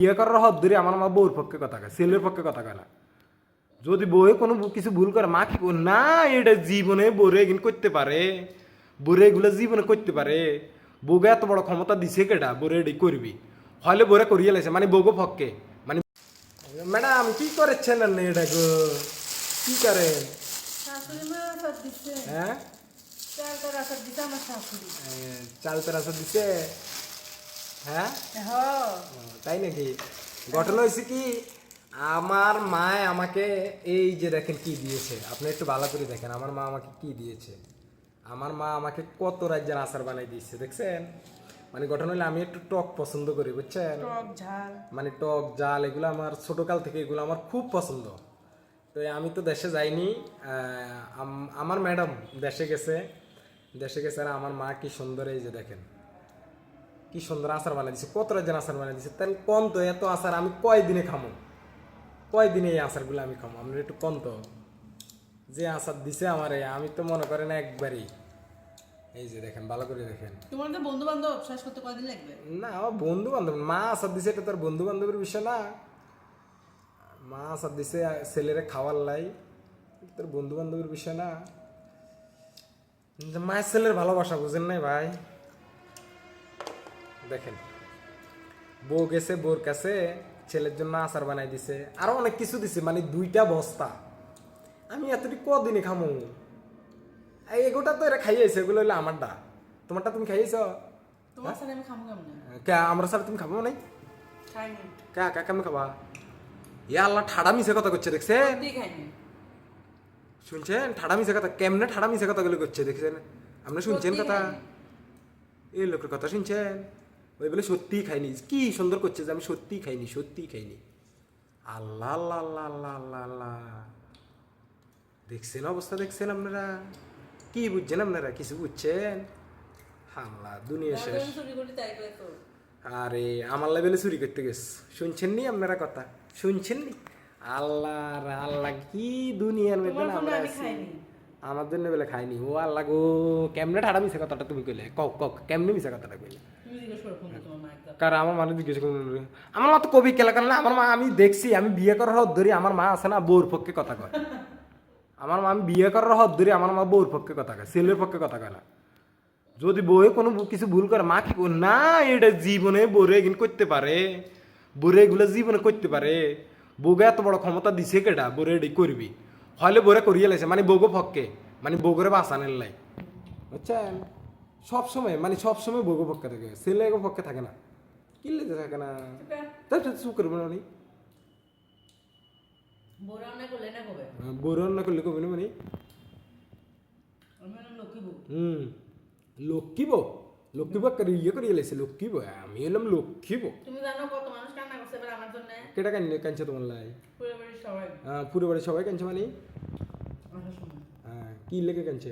বিয়ে করার ধরে আমার মা বউর পক্ষে কথা কয় ছেলের পক্ষে কথা কয় না। যদি বউয়ে কোনো কিছু ভুল করে মা কি? না এটা জীবনে বউরে এগিন করতে পারে। বউরে এগুলো জীবনে করতে পারে। বউকে এত বড় ক্ষমতা দিছে কেটা বউরে এটি করবি। হলে বউরে করিয়ে লাইছে মানে বউকে পক্ষে। মানে ম্যাডাম কি করেছেন আপনি এটা গো? কি করেন হ্যাঁ? চাল তেরাশো দিছে? হ্যাঁ? তাই নাকি? ঘটনা হয়েছে কি আমার মা আমাকে এই যে দেখেন কি দিয়েছে আপনি একটু ভালো করে দেখেন আমার মা আমাকে কি দিয়েছে? আমার মা আমাকে কত রাজ্যের আচার বানাই দিয়েছে দেখছেন? মানে ঘটনা হলে আমি একটু টক পছন্দ করি বুঝছেন? মানে টক জাল এগুলো আমার ছোটকাল থেকে এগুলো আমার খুব পছন্দ। তো আমি তো দেশে যাইনি আমার ম্যাডাম দেশে গেছে দেশে গেছে আর আমার মা কি সুন্দর এই যে দেখেন। কি সুন্দর আচার বানিয়ে দিছে কত রাজ্যের আচার বানিয়ে দিছে। তাহলে কোন তো এত আচার আমি কয় দিনে খামো? কয় দিনে এই আচারগুলো আমি খামো? আমরা একটু কোন তো? যে আচার দিছে আমার আমি তো মনে করেন একবারই। এই যে দেখেন ভালো করে দেখেন। তোমার তো বন্ধু বান্ধব শেষ করতে কদিন লাগবে? না বন্ধু বান্ধব মা আসাদ দিছে এটা তোর বন্ধু বান্ধবের বিষয় না। মা আসাদ দিছে ছেলেরে খাওয়ার লাই তোর বন্ধু বান্ধবের বিষয় না। মায়ের ছেলের ভালোবাসা বুঝেন নাই ভাই? দেখেন। বউ গেছে বউর কাছে ছেলের জন্য আচার বানাই দিছে। আরও অনেক কিছু দিছে মানে দুইটা বস্তা। আমি এতটি কদিনে খামো? এই এগুলোটা তো এরা খাইয়েছে এগুলো হলো আমারটা তোমারটা তুমি খাইয়েছ? কে আমরা স্যার তুমি খাব নাই? কা কা কেমন খাবা? এ আল্লাহ ঠাডা মিশে কথা করছে দেখছেন? শুনছেন? ঠাডা মিশে কথা কেমনে ঠাডা মিশে কথা গুলো করছে দেখছেন? আপনি শুনছেন কথা? এই লোকের কথা শুনছেন? ওই বলে সত্যিই খাইনি। কি সুন্দর করছে যে আমি সত্যিই খাইনি সত্যিই খাইনি। আল্লাহ আল্লাহ আল্লাহ আল্লাহ আল্লাহ আল্লাহ। দেখছেন অবস্থা দেখছেন আপনারা? কি বুঝছেন আপনারা? কিছু বুঝছেন? আল্লাহ দুনিয়া শেষ। আরে আমার লেভেলে চুরি করতে গেছ। শুনছেন নি আপনারা কথা? শুনছেন নি আল্লাহ রে আল্লাহ কি দুনিয়ার মধ্যে আমরা আছি। আমার জন্য বেলে খাইনি। ও আল্লাহ গো কেমনে ঠাড়া মিশে কথাটা তুমি কইলে? কক কক কেমনে মিশে কথাটা কইলে তুমি জিজ্ঞেস করো ফোন করে তোমার মা একদম কারণ আমার মানুষ জিজ্ঞেস করুন আমার মা তো কবি কেলা কারণ আমার মা আমি দেখছি, আমি বিয়ে করার হদ ধরি আমার মা আছে না বউর পক্ষে কথা কয়। আমার মা আমি বিয়ে করার হদ ধরি আমার মা বউর পক্ষে কথা কয়, ছেলের পক্ষে কথা কয় না। যদি বউয়ে কোনো কিছু ভুল করে, মা কি? না, এটা জীবনে বউরে এগিন করতে পারে। বউরে এগুলো জীবনে করতে পারে। বউকে এত বড় ক্ষমতা দিছে কেটা বউরে এটি করবি। হলে বউরে করিয়ে লাইছে মানে বউকে পক্ষে মানে বউকে বাঁচানোর লাই। বুঝছেন? সবসময় মানে সব সময় বউকে পক্ষে থাকে ছেলে পক্ষে থাকে না। কিনলে থাকে না তাই তো চুপ করবে না করলে না করলে কবে না মানে হুম লক্ষ্মী বউ লক্ষ্মী বউ করে ইয়ে করিয়ে লাইছে লক্ষ্মী বউ আমি এলাম লক্ষ্মী বউ তুমি জানো কত মানুষ কান্না করছে এবার আমার জন্য কেটা কান কানছে তোমার লাই পুরো বাড়ির সবাই পুরো বাড়ি সবাই কানছে মানে হ্যাঁ কি লেগে কানছে